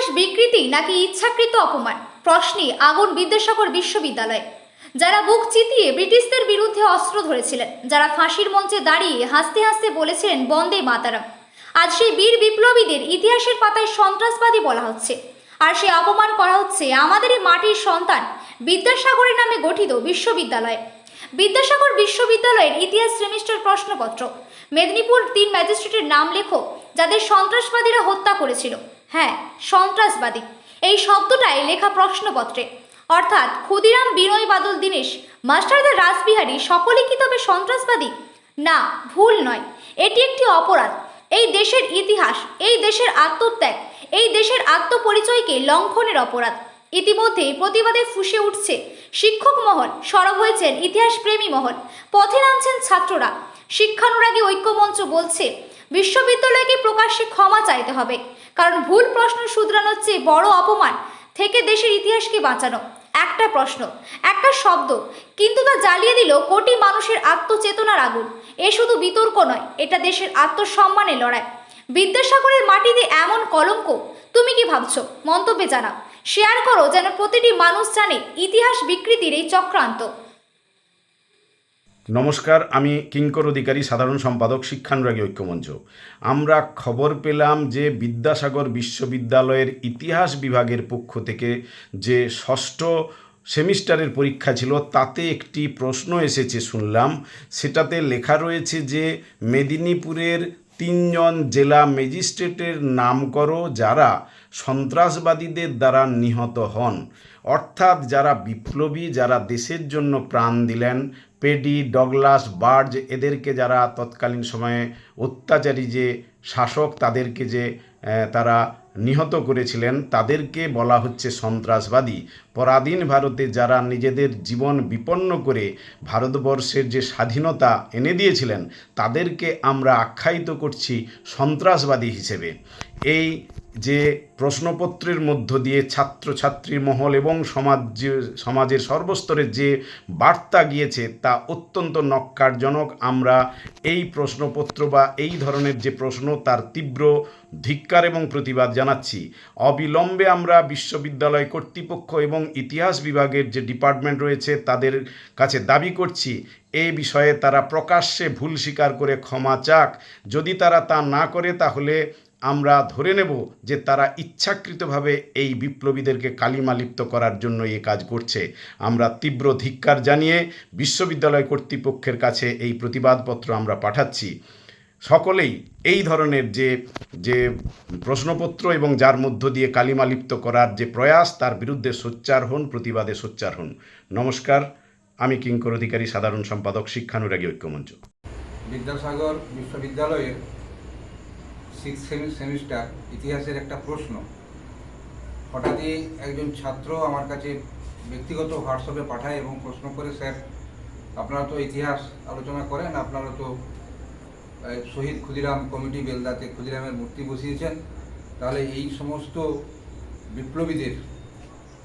ইতিহাস, বিকৃতি নাকি ইচ্ছাকৃত অপমান? প্রশ্নে আগুন বিদ্যাসাগর বিশ্ববিদ্যালয়। যারা বুক চিতিয়ে ব্রিটিশদের বিরুদ্ধে অস্ত্র ধরেছিলেন, যারা ফাঁসির মঞ্চে দাঁড়িয়ে হাসতে হাসতে বলেছিলেন বন্দে মাতারাম। আজ সেই বীর বিপ্লবীদের ইতিহাসের পাতায় সন্ত্রাসবাদী বলা হচ্ছে। আর সে অপমান করা হচ্ছে আমাদের এই মাটির সন্তান বিদ্যাসাগরের নামে গঠিত বিশ্ববিদ্যালয়। বিদ্যাসাগর বিশ্ববিদ্যালয়ের ইতিহাস সেমিস্টার প্রশ্নপত্র। মেদিনীপুর তিন ম্যাজিস্ট্রেটের নাম লেখো, যাদের সন্ত্রাসবাদীরা হত্যা করেছিল। হ্যাঁ সন্ত্রাসবাদী। এই শব্দটাই লেখা প্রশ্নপত্রে। অর্থাৎ ক্ষুদিরাম বিনয় বাদল দীনেশ, মাস্টারদা রাসবিহারী সকলে কি তবে সন্ত্রাসবাদী? না, ভুল নয়। এটি একটি অপরাধ। এই দেশের ইতিহাস, এই দেশের আত্মত্যাগ, এই দেশের আত্মপরিচয়কে লঙ্ঘনের অপরাধ। ইতিমধ্যে প্রতিবাদে ফুসে উঠছে শিক্ষক মহল, সরব হয়েছেন ইতিহাস প্রেমী মহল। পথে নামছেন ছাত্ররা। শিক্ষানুরাগী ঐক্যমঞ্চ বলছে বিশ্ববিদ্যালয়কে প্রকাশ্যে ক্ষমা চাইতে হবে? কারণ ভুল প্রশ্ন শুধরানোর চেয়ে বড় অপমান থেকে দেশের ইতিহাসকে বাঁচানো। একটা প্রশ্ন, একটা শব্দ, কিন্তু তা জ্বালিয়ে দিল কোটি মানুষের আত্মচেতনার আগুন। এ শুধু বিতর্ক নয়, এটা দেশের আত্মসম্মানের লড়াই। বিদ্যাসাগরের মাটিতে এমন কলঙ্ক, তুমি কি ভাবছ? মন্তব্যে জানাও। শেয়ার করো যেন প্রতিটি মানুষ জানে ইতিহাস বিকৃতির এই চক্রান্ত। নমস্কার, আমি কিঙ্কর অধিকারী, সাধারণ সম্পাদক, শিক্ষানুরাগী ঐক্যমঞ্চ। আমরা খবর পেলাম যে বিদ্যাসাগর বিশ্ববিদ্যালয়ের ইতিহাস বিভাগের পক্ষ থেকে যে ষষ্ঠ সেমিস্টারের পরীক্ষা ছিল, তাতে একটি প্রশ্ন এসেছে শুনলাম। সেটাতে লেখা রয়েছে যে, মেদিনীপুরের তিনজন জেলা ম্যাজিস্ট্রেটের নাম করো যারা সন্ত্রাসবাদীদের দ্বারা নিহত হন। অর্থাৎ যারা বিপ্লবী, যারা দেশের জন্য প্রাণ দিলেন, পেডি, ডগলাস, বার্জ, এদেরকে যারা তৎকালীন সময়ে অত্যাচারী যে শাসক, তাদেরকে যে তারা নিহত করেছিলেন। তাদেরকে বলা হচ্ছে সন্ত্রাসবাদী। পরাধীন ভারতে যারা নিজেদের জীবন বিপন্ন করে ভারতবর্ষের যে স্বাধীনতা এনে দিয়েছিলেন, তাদেরকে আমরা আখ্যায়িত করছি সন্ত্রাসবাদী হিসেবে। এই যে প্রশ্নপত্রের মধ্য দিয়ে ছাত্রছাত্রী মহল এবং সমাজ সমাজের সর্বস্তরের যে বার্তা গিয়েছে, তা অত্যন্ত নক্কারজনক। আমরা এই প্রশ্নপত্র বা এই ধরনের যে প্রশ্ন, তার তীব্র ধিক্কার এবং প্রতিবাদ জানাচ্ছি, অবিলম্বে আমরা বিশ্ববিদ্যালয় কর্তৃপক্ষ এবং ইতিহাস বিভাগের যে ডিপার্টমেন্ট রয়েছে তাদের কাছে দাবি করছি এই বিষয়ে তারা প্রকাশ্যে ভুল স্বীকার করে ক্ষমা চাক। যদি তারা তা না করে তাহলে আমরা ধরে নেব যে তারা ইচ্ছাকৃতভাবে এই বিপ্লবীদেরকে কালিমালিপ্ত করার জন্য এ কাজ করছে। আমরা তীব্র ধিক্কার জানিয়ে বিশ্ববিদ্যালয় কর্তৃপক্ষের কাছে এই প্রতিবাদপত্র আমরা পাঠাচ্ছি। সকলেই এই ধরনের যে যে প্রশ্নপত্র এবং যার মধ্য দিয়ে কালিমালিপ্ত করার যে প্রয়াস, তার বিরুদ্ধে সোচ্চার হন, প্রতিবাদে সোচ্চার হন। নমস্কার, আমি কিঙ্কর অধিকারী, সাধারণ সম্পাদক, শিক্ষানুরাগী ঐক্যমঞ্চ। বিদ্যাসাগর বিশ্ববিদ্যালয়ের সিক্স সেমিস্টার ইতিহাসের একটা প্রশ্ন। হঠাৎই একজন ছাত্র আমার কাছে ব্যক্তিগত হোয়াটসঅ্যাপে পাঠায় এবং প্রশ্ন করে, স্যার, আপনারা তো ইতিহাস আলোচনা করেন, আপনারা তো শহীদ ক্ষুদিরাম কমিটি বেলদাতে ক্ষুদিরামের মূর্তি বসিয়েছেন। তাহলে এই সমস্ত বিপ্লবীদের,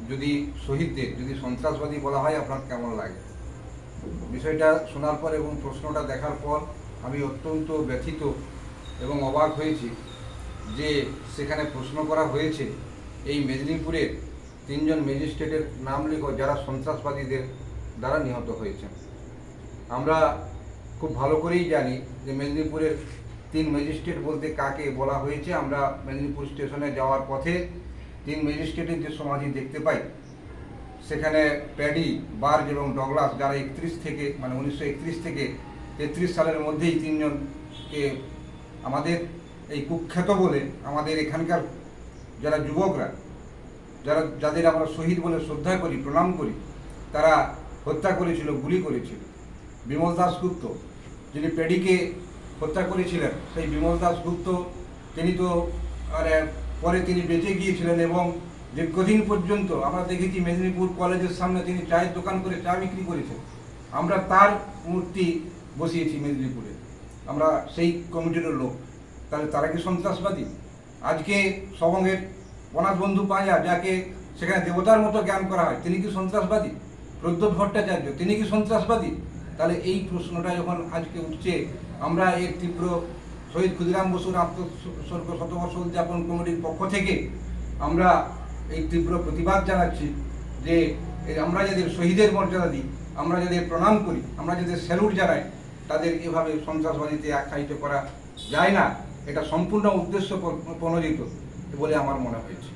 যদি শহীদদের, যদি সন্ত্রাসবাদী বলা হয়, আপনার কেমন লাগে? বিষয়টা শোনার পর এবং প্রশ্নটা দেখার পর আমি অত্যন্ত ব্যথিত এবং অবাক হয়েছি যে সেখানে প্রশ্ন করা হয়েছে, এই মেদিনীপুরের তিনজন ম্যাজিস্ট্রেটের নাম লেখো যারা সন্ত্রাসবাদীদের দ্বারা নিহত হয়েছেন। আমরা খুব ভালো করেই জানি যে মেদিনীপুরের তিন ম্যাজিস্ট্রেট বলতে কাকে বলা হয়েছে। আমরা মেদিনীপুর স্টেশনে যাওয়ার পথে তিন ম্যাজিস্ট্রেটের যে সমাধি দেখতে পাই, সেখানে প্যাডি, বার্জ এবং ডগলাস যারা একত্রিশ থেকে মানে উনিশশো একত্রিশ থেকে তেত্রিশ সালের মধ্যেই তিনজনকে আমাদের এই কুখ্যাত বলে আমাদের এখানকার যারা যুবকরা, যারা, যাদের আমরা শহীদ বলে শ্রদ্ধা করি, প্রণাম করি, তারা হত্যা করেছিল, গুলি করেছিল। বিমল দাসগুপ্ত যিনি পেডিকে হত্যা করেছিলেন, সেই বিমল দাসগুপ্ত তিনি তো মানে পরে তিনি বেঁচে গিয়েছিলেন এবং দীর্ঘদিন পর্যন্ত আমরা দেখেছি মেদিনীপুর কলেজের সামনে তিনি চায়ের দোকান করে চা বিক্রি করেছেন। আমরা তার মূর্তি বসিয়েছি মেদিনীপুরে। আমরা সেই কমিটির লোক। তাহলে তারা কি সন্ত্রাসবাদী? আজকে সবঙ্গের অনাথ বন্ধু পাঁজা, যাকে সেখানে দেবতার মতো জ্ঞান করা হয়, তিনি কি সন্ত্রাসবাদী? প্রদ্যোৎ ভট্টাচার্য, তিনি কি সন্ত্রাসবাদী? তাহলে এই প্রশ্নটা যখন আজকে উঠছে, আমরা এর তীব্র শহীদ ক্ষুদিরাম বসুর আত্মস্বর্গ শতবর্ষ উদযাপন কমিটির পক্ষ থেকে আমরা এই তীব্র প্রতিবাদ জানাচ্ছি যে আমরা যাদের শহীদের মর্যাদা দিই, আমরা যাদের প্রণাম করি, আমরা যাদের স্যালুট জানাই, তাদের এভাবে সন্ত্রাসবাদীতে আখ্যায়িত করা যায় না। এটা সম্পূর্ণ উদ্দেশ্য প্রণোদিত বলে আমার মনে হয়েছে।